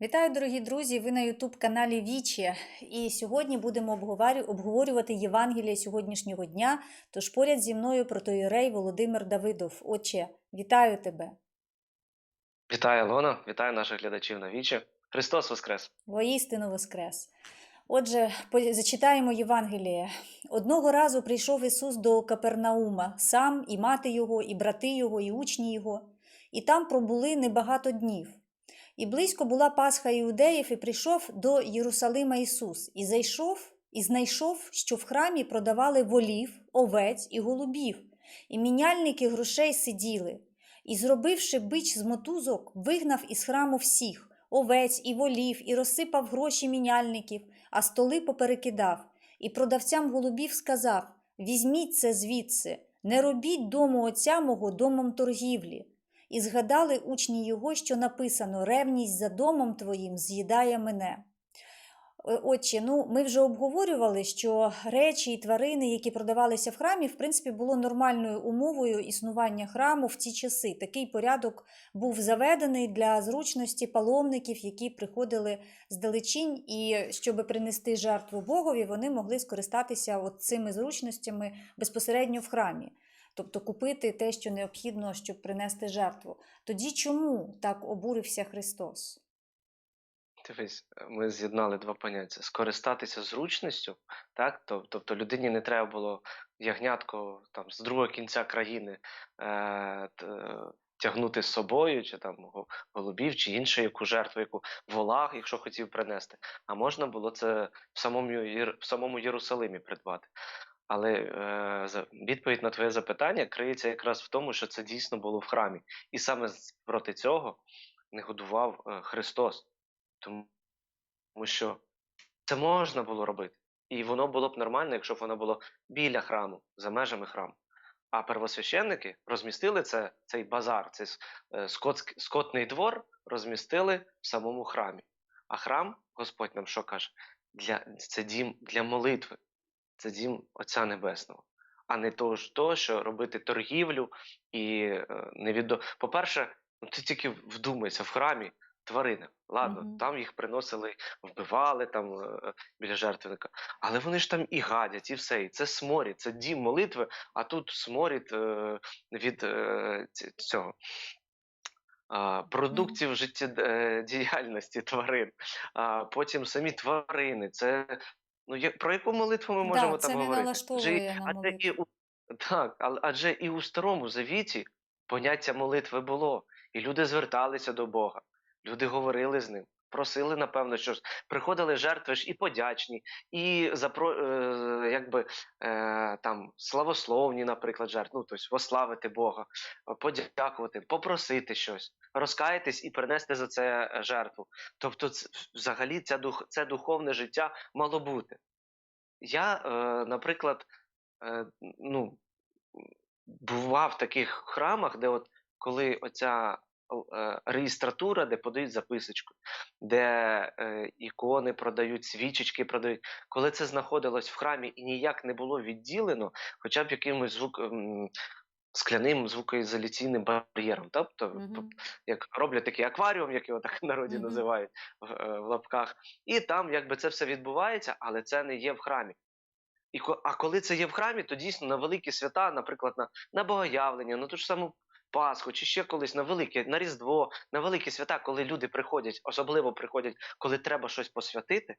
Вітаю, дорогі друзі! Ви на youtube каналі Вічі. І сьогодні будемо обговорювати Євангеліє сьогоднішнього дня. Тож поряд зі мною протоїрей Володимир Давидов. Отче, вітаю тебе! Вітаю, Лона, вітаю наших глядачів на вічі. Христос Воскрес! Воістину воскрес. Отже, зачитаємо Євангеліє. Одного разу прийшов Ісус до Капернаума, сам, і мати його, і брати його, і учні його, і там пробули небагато днів. І близько була Пасха іудеїв, і прийшов до Єрусалима Ісус, і зайшов, і знайшов, що в храмі продавали волів, овець і голубів, і міняльники грошей сиділи. І, зробивши бич з мотузок, вигнав із храму всіх овець і волів, і розсипав гроші міняльників, а столи поперекидав. І продавцям голубів сказав: Візьміть це звідси, не робіть дому отця мого домом торгівлі. І згадали учні його, що написано: Ревність за домом твоїм з'їдає мене. Е, Отче, ну ми вже обговорювали, що речі і тварини, які продавалися в храмі, в принципі, було нормальною умовою існування храму в ті часи. Такий порядок був заведений для зручності паломників, які приходили здалечінь, і щоб принести жертву Богові, вони могли скористатися цими зручностями безпосередньо в храмі. Тобто купити те, що необхідно, щоб принести жертву. Тоді чому так обурився Христос? Дивись, ми з'єднали два поняття: скористатися зручністю, так? Тобто людині не треба було ягнятко там з другого кінця країни е, т- тягнути з собою, чи там голубів, чи іншу яку жертву, яку волах, якщо хотів принести. А можна було це в самому, в самому Єрусалимі придбати. Але е, відповідь на твоє запитання криється якраз в тому, що це дійсно було в храмі. І саме проти цього не годував е, Христос. Тому що це можна було робити. І воно було б нормально, якщо б воно було біля храму, за межами храму. А первосвященники розмістили це, цей базар, цей е, скотськ- скотний двор розмістили в самому храмі. А храм, Господь нам що каже? Для, це дім для молитви, це дім Отця Небесного. А не того, ж- того що робити торгівлю і е, невідо. По-перше, ну ти тільки вдумайся в храмі тварини. Ладно, Мгм. там їх приносили, вбивали там е, біля жертвенника. Але вони ж там і гадять, і все. І це сморід, це дім молитви, а тут сморід е, від е, цього. Продуктів життєдіяльності тварин, а потім самі тварини. Це ну як про яку молитву ми можемо Да, це там не говорити? Адже, на адже і у так, адже і у старому завіті поняття молитви було, і люди зверталися до Бога, люди говорили з ним, просили, напевно, що приходили жертви ж і подячні, і запро, е, якби е, там славословні, наприклад, жертви, ну тобто вославити Бога, подякувати, попросити щось, розкаятись і принести за це е, жертву. Тобто, взагалі, це дух, це духовне життя мало бути. Я, е, наприклад, е, ну, бував в таких храмах, де от коли оця е, реєстратура, де подають записочку, де е, ікони продають, свічечки продають, коли це знаходилось в храмі і ніяк не було відділено, хоча б якимось звук. Скляним звукоізоляційним бар'єром, тобто Мгм. як роблять такий акваріум, як його так в народі Мгм. називають в, е, в лапках, і там якби це все відбувається, але це не є в храмі. І а коли це є в храмі, то дійсно на великі свята, наприклад, на, на богоявлення, на ту ж саму Пасху, чи ще колись на велике, на Різдво, на великі свята, коли люди приходять, особливо приходять, коли треба щось посвятити,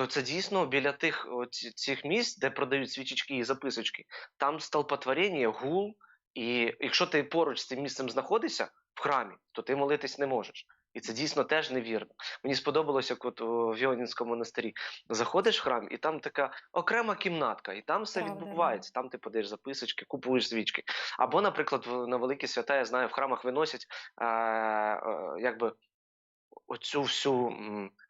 то це дійсно біля тих цих місць, де продають свічечки і записочки, там столпотворення, гул. І якщо ти поруч з цим місцем знаходишся в храмі, то ти молитись не можеш. І це дійсно теж невірно. Мені сподобалося, як от в Йонінському монастирі заходиш в храм, і там така окрема кімнатка, і там все Правда, відбувається. Там ти подаєш записочки, купуєш свічки. Або, наприклад, на великі свята, я знаю, в храмах виносять е, е, якби оцю всю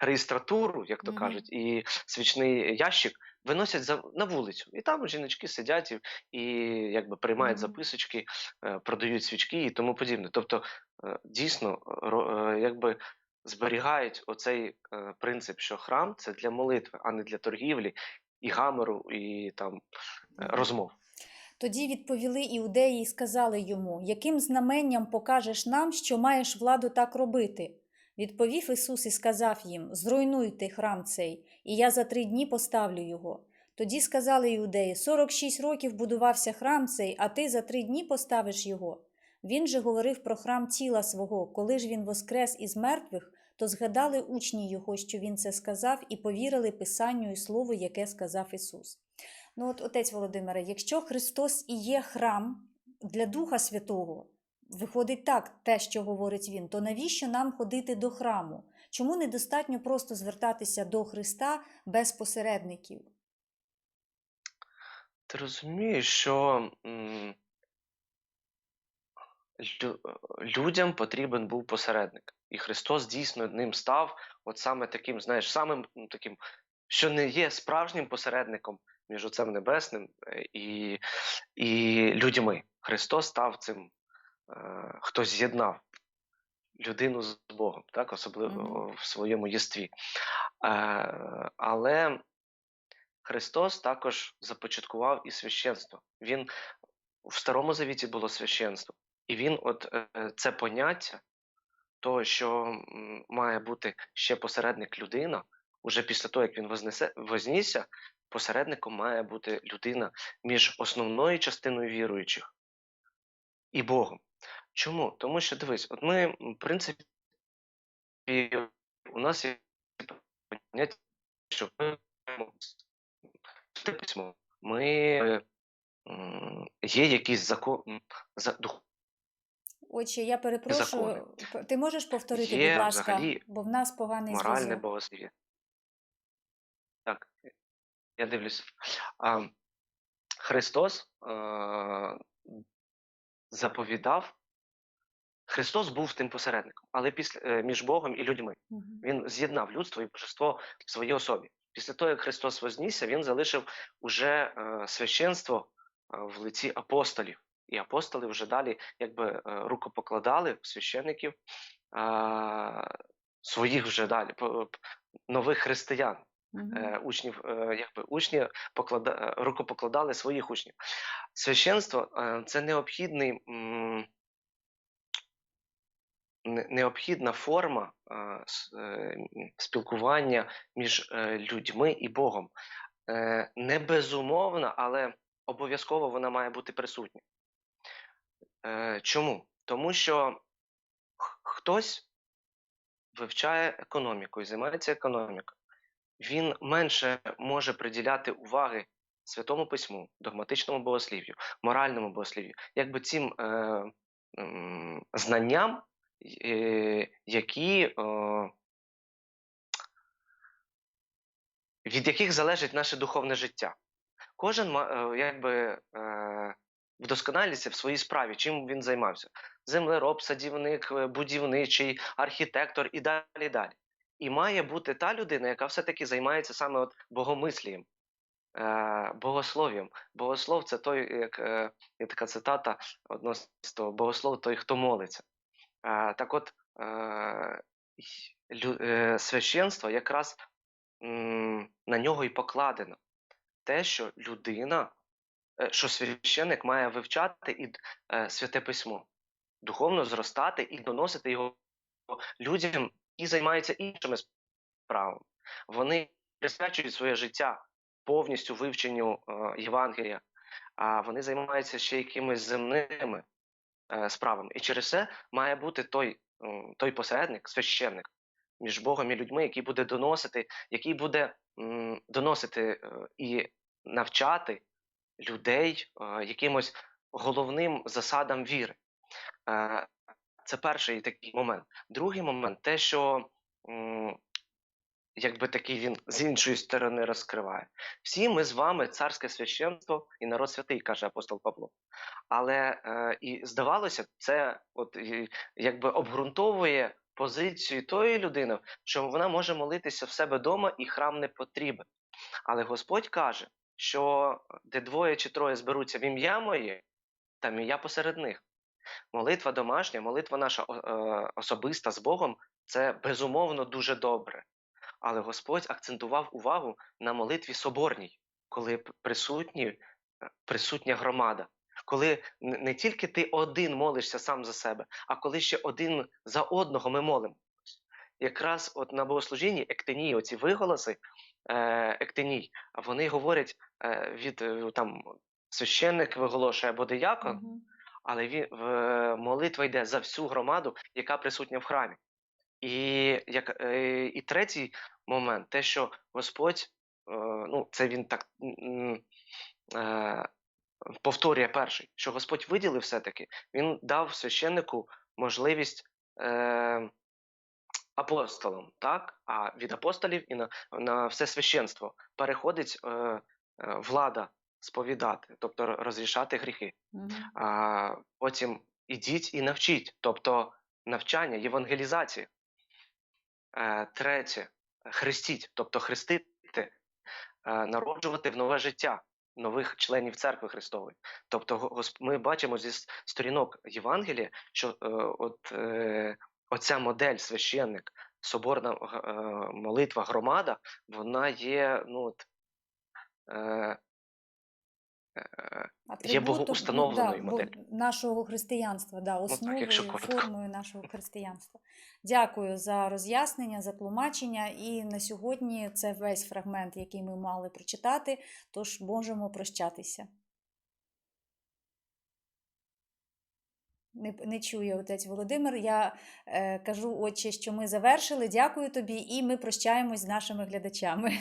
реєстратуру, як то кажуть, і свічний ящик виносять за на вулицю. І там жіночки сидять і, і якби приймають записочки, е, продають свічки і тому подібне. Тобто, е, дійсно, е, якби зберігають оцей принцип, що храм це для молитви, а не для торгівлі і гамору, і там розмов. Тоді відповіли іудеї і сказали йому, яким знаменням покажеш нам, що маєш владу так робити? Відповів Ісус і сказав їм: Зруйнуйте храм цей, і я за три дні поставлю його. Тоді сказали іудеї: 46 років будувався храм цей, а ти за три дні поставиш його. Він же говорив про храм тіла свого. Коли ж він воскрес із мертвих, то згадали учні його, що він це сказав, і повірили Писанню і Слову, яке сказав Ісус. Ну, от, отець Володимире, якщо Христос і є храм для Духа Святого, виходить так, те, що говорить він, то навіщо нам ходити до храму? Чому недостатньо просто звертатися до Христа без посередників? Ти розумієш, що людям потрібен був посередник. І Христос дійсно ним став, от саме таким, знаєш, самим ну, таким, що не є справжнім посередником між Отцем Небесним е, і, і людьми. Христос став цим, е, хто з'єднав людину з Богом, так, особливо Мгм. в своєму єстві. Е, але Христос також започаткував і священство. Він в Старому Завіті було священство, і він, от е, це поняття, того, що має бути ще посередник людина, уже після того, як він вознесе, вознісся, посередником має бути людина між основною частиною віруючих і Богом. Чому? Тому що дивись, от ми, в принципі, у нас є поняття, що ми письмо. Ми є якісь закон, Отче, я перепрошую, закони. ти можеш повторити, Є будь ласка, взагалі бо в нас поганий моральне зв'язок. богослов'я. Так, я дивлюся. А, Христос заповідав, Христос був тим посередником, але після, е, між Богом і людьми. Мгм. Він з'єднав людство і божество в своїй особі. Після того, як Христос вознісся, він залишив уже е, священство е, в лиці апостолів. І апостоли вже далі якби е, рукопокладали священників е, своїх вже далі по- нових християн, е, учнів, е, якби учні поклада, е, рукопокладали своїх учнів. Священство е, це необхідний. м, необхідна форма е, е, спілкування між е, людьми і Богом. Е, Не безумовна, але обов'язково вона має бути присутня. Е, Чому? Тому що хтось вивчає економіку і займається економікою. Він менше може приділяти уваги святому письму, догматичному богослів'ю, моральному богослів'ю, якби цим е, м, знанням, е, які, е, від яких залежить наше духовне життя. Кожен е, якби е, вдосконалюється в своїй справі, чим він займався: землероб, садівник, е, будівничий, архітектор і далі. далі. І має бути та людина, яка все-таки займається саме от богомислієм, е, богослов'ям. Богослов це той, як е, є така цитата одного того, богослов той, хто молиться. Так от, лю- е, священство якраз на нього і покладено те, що людина, е, що священник має вивчати і е, святе письмо, духовно зростати і доносити його людям, які займаються іншими справами. Вони присвячують своє життя повністю вивченню е, Євангелія, а вони займаються ще якимись земними справами. І через це має бути той, той посередник, священник між Богом і людьми, який буде доносити, який буде доносити е, і навчати людей е, якимось головним засадам віри. Е, Це перший такий момент. Другий момент те, що якби такий він з іншої сторони розкриває. Всі ми з вами царське священство і народ святий, каже апостол Павло. Але е, і здавалося, це от і, якби обґрунтовує позицію тої людини, що вона може молитися в себе вдома і храм не потрібен. Але Господь каже, що де двоє чи троє зберуться в ім'я моє, там і я посеред них. Молитва домашня, молитва наша е, особиста з Богом це безумовно дуже добре. Але Господь акцентував увагу на молитві соборній, коли присутні, е, присутня громада. Коли не тільки ти один молишся сам за себе, а коли ще один за одного ми молимося. якраз от на богослужінні ектенії, оці виголоси е, ектеній, вони говорять е, від там священник виголошує або диякон, Мгм. але він в молитва йде за всю громаду, яка присутня в храмі. І як е, і третій момент, те, що Господь, е, ну це він так е, повторює перший, що Господь виділив все-таки, він дав священнику можливість е, апостолам, так? А від апостолів і на, на все священство переходить е, е, влада сповідати, тобто розрішати гріхи. Мгм. А потім ідіть і навчіть, тобто навчання, євангелізація. Е, Третє хрестіть, тобто хрестити, е, народжувати в нове життя нових членів церкви Христової. Тобто, ми бачимо зі сторінок Євангелія, що е, от оця модель священник, соборна молитва, громада, вона є ну, от, е, е, Атрибутом, богоустановленою ну, да, моделлю. нашого християнства, да, основою, якщо коротко. формою нашого християнства. Дякую за роз'яснення, за тлумачення. І на сьогодні це весь фрагмент, який ми мали прочитати, тож можемо прощатися. Не, не чує отець Володимир. Я е, кажу, отче, що ми завершили. Дякую тобі, і ми прощаємось з нашими глядачами.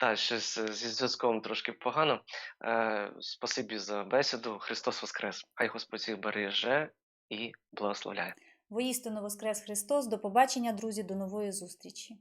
Так, ще зі зв'язком трошки погано. Е, спасибі за бесіду. Христос Воскрес! Хай Господь всіх береже і благословляє. Воістину Воскрес Христос. До побачення, друзі, до нової зустрічі.